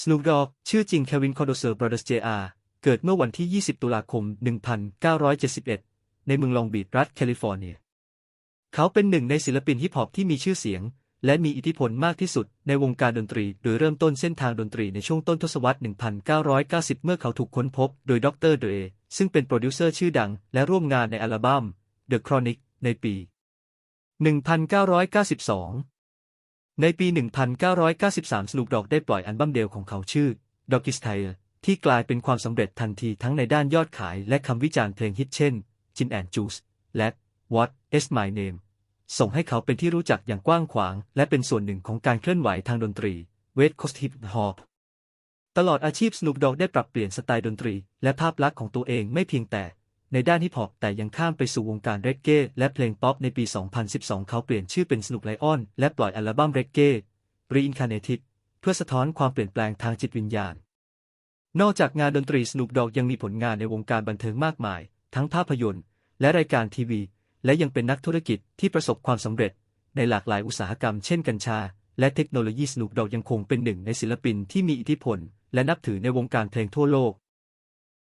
Snoop Dogg ชื่อจริง Kevin Condoser Brothers Jr. เกิดเมื่อวันที่ 20 ตุลาคม 1971 ในเมืองลองบีชรัฐแคลิฟอร์เนีย เขาเป็นหนึ่งในศิลปินฮิปฮอปที่มีชื่อเสียง และมีอิทธิพลมากที่สุดในวงการดนตรี โดยเริ่มต้นเส้นทางดนตรีในช่วงต้นทศวรรษ 1990 เมื่อเขาถูกค้นพบโดยดรเดรซึ่งเป็นโปรดิวเซอร์ชื่อดัง และร่วมงานในอัลบั้ม The Chronic ในปี 1992 ในปี 1993 Snoop Dogg ได้ปล่อยอัลบั้มเดียวของเขาชื่อ d o g g Style ที่กลายเป็นความสำเร็จทันทีทั้งในด้านยอดขายและคำวิจารณ์เพลงฮิตเช่น Gin and Juice และ What is My Name ส่งให้เขาเป็นที่รู้จักอย่างกว้างขวาง และเป็นส่วนหนึ่งของการเคลื่อนไหวทางดนตรี West Coast Hip Hop ตลอดอาชีพ Snoop Dogg ได้ปรับเปลี่ยนสไตล์ดนตรี และภาพลักษณ์ของตัวเองไม่เพียงแต่ ในด้านฮิปฮอปแต่ยังข้ามไปสู่วงการเรกเก้และเพลงป๊อปในปี 2012 เขาเปลี่ยนชื่อเป็น Snoop Lion และปล่อยอัลบั้มเรกเก้ Reincarnated เพื่อสะท้อนความเปลี่ยนแปลงทางจิตวิญญาณ นอกจากงานดนตรี Snoop Dogg ยังมีผลงานในวงการบันเทิงมากมาย ทั้งภาพยนตร์ และรายการทีวี และยังเป็นนักธุรกิจที่ประสบความสำเร็จ ในหลากหลายอุตสาหกรรมเช่นกัญชา และเทคโนโลยี Snoop Dogg ยังคงเป็นหนึ่งในศิลปินที่มีอิทธิพล และนับถือในวงการเพลงทั่วโลก